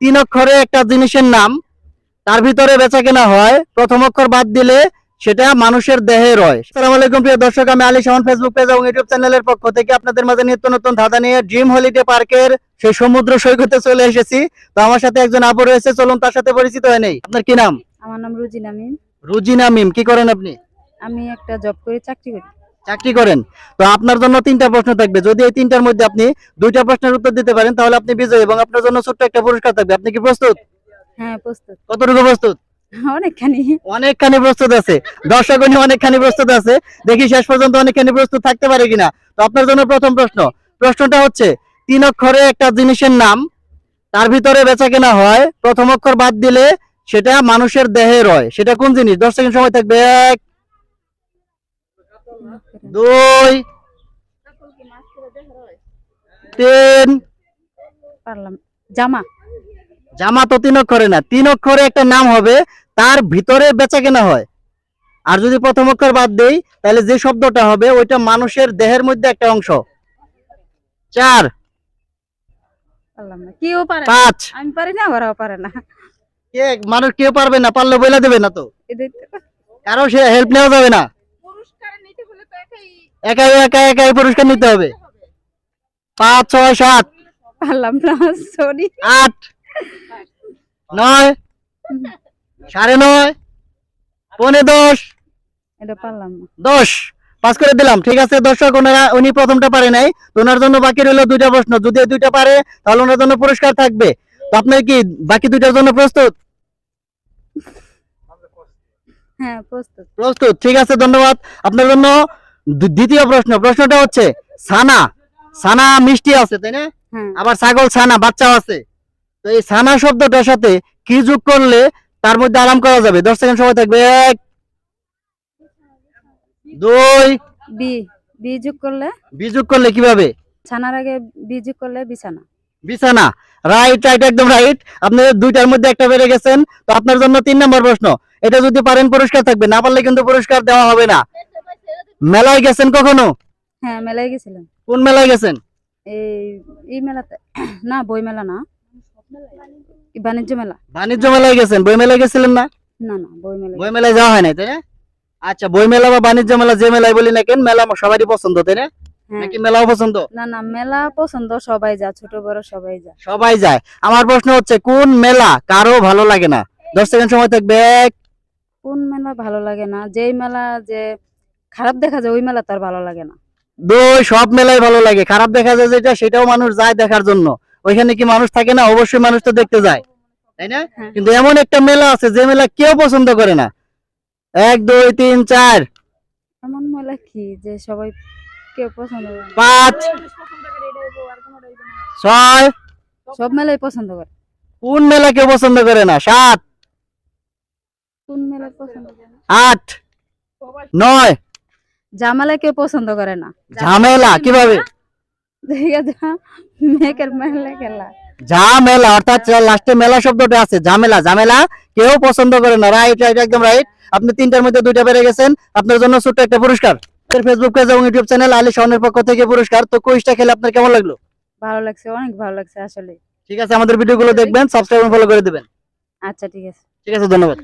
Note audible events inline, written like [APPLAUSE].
তিন অক্ষরে একটা জিনিসের নাম তার ভিতরে বেচা কেনা হয় প্রথম অক্ষর বাদ দিলে সেটা মানুষের দেহে রয়। সালাম আলাইকুম প্রিয় দর্শক আমি আলী শাহন ফেসবুক পেজ এবং ইউটিউব চ্যানেলের পক্ষ থেকে আপনাদের মাঝে নিত্য নতুন ধাঁধা নিয়ে ড্রিম হলিডে পার্কের সেই সমুদ্র সৈকতে চলে এসেছি। তো আমার সাথে একজন আপু রয়েছে চলুন তার সাথে পরিচিত হয়ে নেই। আপনার কি নাম? আমার নাম রুজিনা মিম। রুজিনা মিম কি করেন আপনি? আমি একটা জব করি চাকরি করি। চাকরি করেন। তো আপনার জন্য তিনটা প্রশ্ন থাকবে। যদি এই তিনটার মধ্যে আপনি দুইটা প্রশ্নের উত্তর দিতে পারেন তাহলে আপনি বিজয়ী এবং আপনার জন্য ছোট্ট একটা পুরস্কার থাকবে। আপনি কি প্রস্তুত? হ্যাঁ প্রস্তুত। কতটুকু প্রস্তুত? অনেকখানি। অনেকখানি প্রস্তুত আছে। দর্শক অনেকখানি প্রস্তুত আছে। দেখি শেষ পর্যন্ত অনেকখানি প্রস্তুত থাকতে পারে কিনা। তো আপনার জন্য প্রথম প্রশ্ন। প্রশ্নটা হচ্ছে তিন অক্ষরে একটা জিনিসের নাম তার ভিতরে বেচা কেনা হয় প্রথম অক্ষর বাদ দিলে সেটা মানুষের দেহে রয়। সেটা কোন জিনিস? দশ সেকেন্ড সময় থাকবে এক দুই তিন। পারলাম। জামা। জামা তো তিন অক্ষরে না তিন অক্ষরে একটা নাম হবে তার ভিতরে বেচা কেনা হয়। আর যদি প্রথম অক্ষর বাদ দেই তাহলে যে শব্দটা হবে ওইটা মানুষের দেহের মধ্যে একটা অংশ। চার। না। কেউ পারে পাঁচ। আমি পারি না ওরাও পারে না। কে মানুষ কেউ পারবে না পারলে বলে দেবে না তো। কারও সে হেল্প নেওয়া যাবে না। একাই একা একাই পুরস্কার নিতে হবে। পাঁচ ছয় সাত। পারলাম না সরি আট নয় সাড়ে নয় পৌনে দশ। এটা পারলাম না। দশ। পাস করে দিলাম ঠিক আছে? দর্শক ওনারা উনি প্রথমটা পারে নাই। তো ওনার জন্য বাকি রইল দুইটা প্রশ্ন। যদি দুইটা পারে তাহলে ওনার জন্য পুরস্কার থাকবে। তো আপনার কি বাকি দুইটার জন্য প্রস্তুত? হ্যাঁ প্রস্তুত। প্রস্তুত ঠিক আছে ধন্যবাদ। আপনার জন্য দ্বিতীয় প্রশ্ন প্রশ্নটা হচ্ছে ছানা ছানা মিষ্টি আছে তাই না? আবার ছাগল ছানা বাচ্চাও আছে। তো এই ছানা শব্দটার সাথে কি যোগ করলে তার মধ্যে আরাম করা যাবে? দশ সেকেন্ড সময় থাকবে। এক দুই। বি বি যোগ করলে? বিযোগ করলে কীভাবে? ছানার আগে বি যোগ করলে বিছানা। বিছানা। রাইট রাইট একদম রাইট আপনাদের দুইটার মধ্যে একটা বেড়ে গেছেন। তো আপনার জন্য তিন নম্বর প্রশ্ন। এটা যদি পারেন পুরস্কার থাকবে। না পারলে কিন্তু পুরস্কার দেওয়া হবে না। মেলায় গেছেন কখনো? হ্যাঁ মেলায় গেছিলাম। কোন মেলায় গেছেন? এই এই মেলাতে [CLEARS THROAT] না বই মেলা না। বাণিজ্য মেলা। বাণিজ্য মেলায় গেছেন? বই মেলায় গেছিলেন না? না না বই মেলা বই মেলায় যাওয়া হয় নাই তাই না? আচ্ছা বই মেলা বা বাণিজ্য মেলা যে মেলায় বলি না কেন মেলা সবারই পছন্দ তাই না? হ্যাঁ। নাকি মেলাও পছন্দ? না না মেলা পছন্দ সবাই যা ছোট বড় সবাই যা সবাই যায়। আমার প্রশ্ন হচ্ছে কোন মেলা কারও ভালো লাগে না? দশ সেকেন্ড সময় থাকবে কোন মেলা ভালো লাগে না? যেই মেলা যে খারাপ দেখা যায় ওই মেলা তার ভালো লাগে না। দুই সব মেলাই ভালো লাগে। খারাপ দেখা যায় যেটা সেটাও মানুষ যায় দেখার জন্য। ওইখানে কি মানুষ থাকে না? অবশ্যই মানুষ তো দেখতে যায়। তাই না? হ্যাঁ। কিন্তু এমন একটা মেলা আছে যে মেলা কেউ পছন্দ করে না। এক দুই তিন চার। এমন মেলা কি যে সবাই কেউ পছন্দ করে না। পাঁচ। ছয়। সব মেলাই পছন্দ করে। কোন মেলা কেউ পছন্দ করে না? সাত। কোন মেলা পছন্দ করে? না আট। নয়। জামালা কেউ পছন্দ করে না। ঝামেলা কীভাবে? ঝামেলা অর্থাৎ লাস্টে মেলা শব্দটা আছে ঝামেলা ঝামেলা কেউ পছন্দ করে না। রাইট রাইট একদম রাইট আপনি তিনটার মধ্যে দুইটা পেরে গেছেন আপনার জন্য ছোট্ট একটা পুরস্কার। ফেসবুক পেজ এবং ইউটিউব চ্যানেল আলী শাওনের পক্ষ থেকে পুরস্কার। তো কুইজটা খেলে আপনার কেমন লাগল? ভালো লাগছে অনেক ভালো লাগছে আসলে। ঠিক আছে আমাদের ভিডিওগুলো দেখবেন সাবস্ক্রাইব ফলো করে দিবেন। আচ্ছা ঠিক আছে। ঠিক আছে ধন্যবাদ।